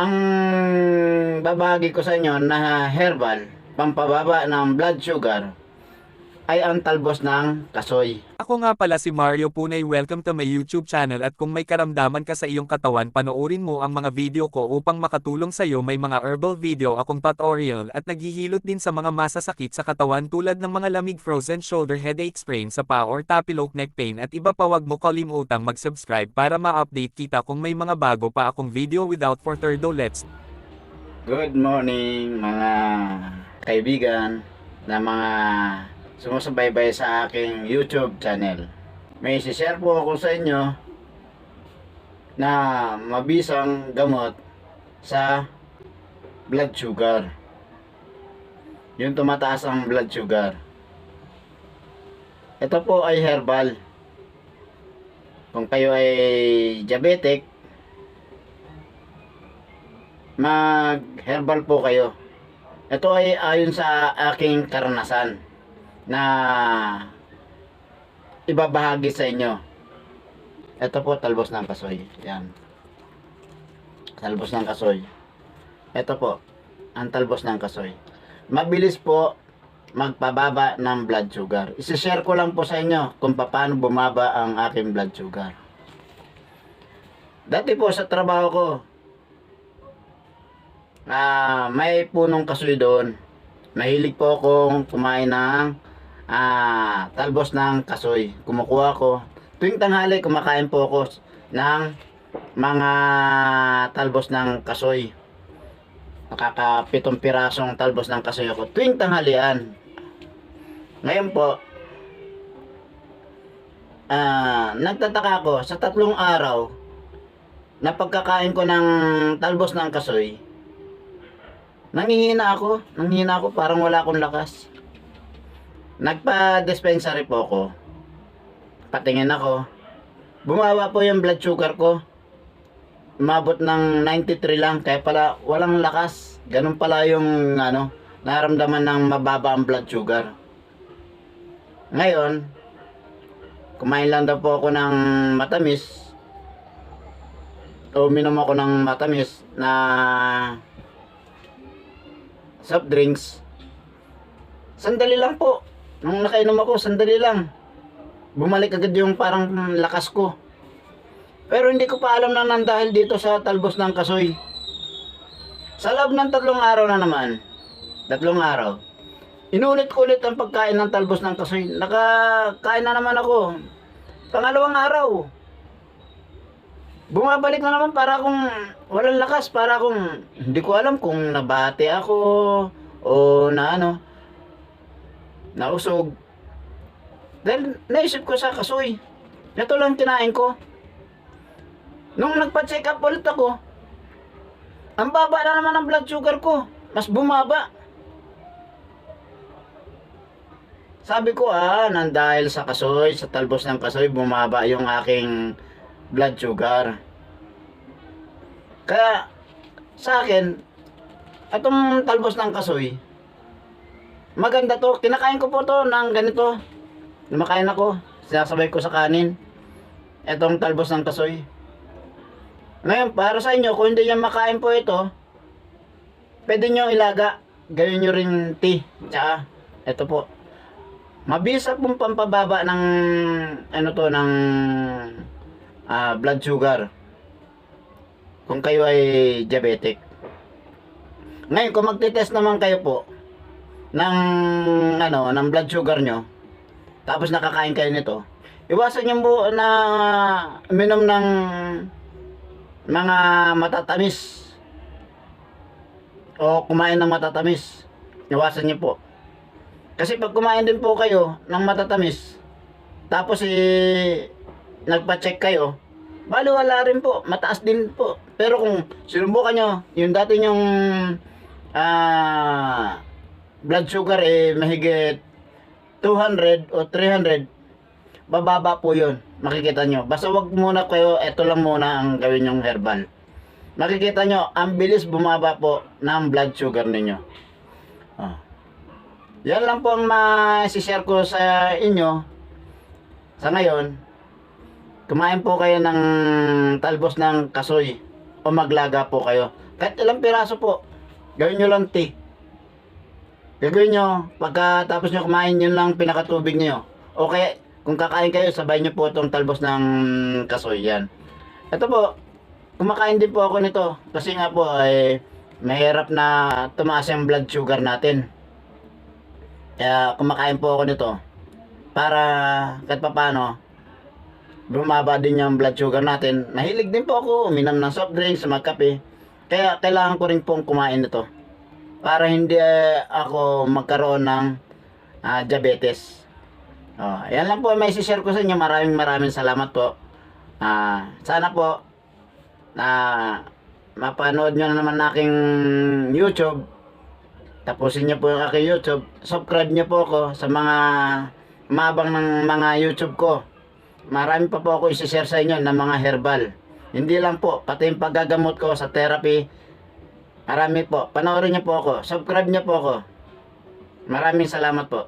ang babagi ko sa inyo na herbal, pampababa ng blood sugar, ay ang talbos ng kasoy. Ako nga pala si Mario Punay. Welcome to my YouTube channel at kung may karamdaman ka sa iyong katawan panoorin mo ang mga video ko upang makatulong sa iyo may mga herbal video akong tutorial at naghihilot din sa mga masasakit sa katawan tulad ng mga lamig frozen shoulder headache sprain sa paa or tapilok neck pain at iba pa. Wag mo kalimutang mag-subscribe para ma-update kita kung may mga bago pa akong video. Without further ado let's Good morning mga kaibigan na mga sumusubaybay sa aking YouTube channel. May share po ako sa inyo na mabisang gamot sa blood sugar. Yung tumataas ang blood sugar. Ito po ay herbal. Kung kayo ay diabetic, mag herbal po kayo. Ito ay ayon sa aking karanasan na ibabahagi sa inyo. Ito po talbos ng kasoy. Yan. Talbos ng kasoy. Ito po ang talbos ng kasoy. Mabilis po magpababa ng blood sugar. Isishare ko lang po sa inyo kung paano bumaba ang aking blood sugar. Dati po sa trabaho ko, ah may punong kasoy doon. Mahilig po akong kumain ng ah, talbos ng kasoy. Kumukuha ko. Tuwing tanghali, kumakain po ako ng mga talbos ng kasoy. Nakakapitong pirasong talbos ng kasoy ako. Tuwing tanghalian. Ngayon po, ah, nagtataka ako sa tatlong araw na pagkakain ko ng talbos ng kasoy, Nangihina ako. Nangihina ako. Parang wala akong lakas. Nagpa-dispensary po ako. Patingin ako. Bumaba po yung blood sugar ko. Umabot ng 93 lang. Kaya pala walang lakas. Ganun pala yung ano, naramdaman ng mababa ang blood sugar. Ngayon, kumain lang daw po ako ng matamis. O uminom ako ng matamis na soft drinks. Sandali lang po. Nung nakainom ako, sandali lang. Bumalik agad yung parang lakas ko. Pero hindi ko pa alam na dahil dito sa talbos ng kasoy. Sa loob ng tatlong araw na naman, tatlong araw, inulit-ulit ang pagkain ng talbos ng kasoy. Nakakain na naman ako. Pangalawang araw, bumabalik na naman para akong walang lakas, para akong hindi ko alam kung nabate ako o na ano, nausog. Dahil naisip ko sa kasoy, ito lang kinain ko. Nung nagpa-check up ulit ako, ang baba na naman ang blood sugar ko. Mas bumaba. Sabi ko ah, nang dahil sa kasoy, sa talbos ng kasoy, bumaba yung aking blood sugar. Kaya, sa akin, atong talbos ng kasoy, maganda to. Kinakain ko po to ng ganito. Lumakain ako, sinasabay ko sa kanin. Etong talbos ng kasoy. Ngayon, para sa inyo, kung hindi nyo makain po ito, pwede nyo ilaga. Gawin nyo rin tea. Tsaka, ito po. Mabisa pong pampababa ng, ano to, ng ah, blood sugar. Kung kayo ay diabetic. Ngayon, kung magte-test naman kayo po ng ano, ng blood sugar nyo, tapos nakakain kayo nito, iwasan nyo po na minom ng mga matatamis o kumain ng matatamis. Iwasan nyo po. Kasi pag kumain din po kayo ng matatamis, tapos eh, nagpa-check kayo, bali wala rin po, mataas din po. Pero kung sinubukan nyo, yung dati yung ah, blood sugar eh mahigit 200 o 300, bababa po yun. Makikita nyo. Basta wag muna kayo, eto lang muna ang gawin yung herbal. Makikita nyo, ang bilis bumaba po ng blood sugar ninyo. Oh. Yan lang po ang ma-share ko sa inyo. Sa ngayon, kumain po kayo ng talbos ng kasoy o maglaga po kayo. Kahit ilang piraso po. Gawin nyo lang tea. Gagawin nyo, pagkatapos nyo kumain, yun lang pinakatubig nyo. O kaya, kung kakain kayo, sabay nyo po itong talbos ng kasoy yan. Ito po, kumakain din po ako nito. Kasi nga po, ay mahirap na tumaas yung blood sugar natin. Kaya kumakain po ako nito. Para kahit paano, bumaba din yung blood sugar natin. Nahilig din po ako uminom ng soft drinks, magkape. Kaya kailangan ko rin pong kumain nito. Para hindi eh, ako magkaroon ng ah, diabetes. Oh, yan lang po may share ko sa inyo. Maraming maraming salamat po. Ah, sana po na mapanood nyo na naman aking YouTube. Tapusin nyo po yung aking YouTube. Subscribe nyo po ako sa mga mabang ng mga YouTube ko. Marami pa po ako isi-share sa inyo ng mga herbal. Hindi lang po, pati yung paggagamot ko sa therapy. Marami po. Panoorin niyo po ako. Subscribe niyo po ako. Maraming salamat po.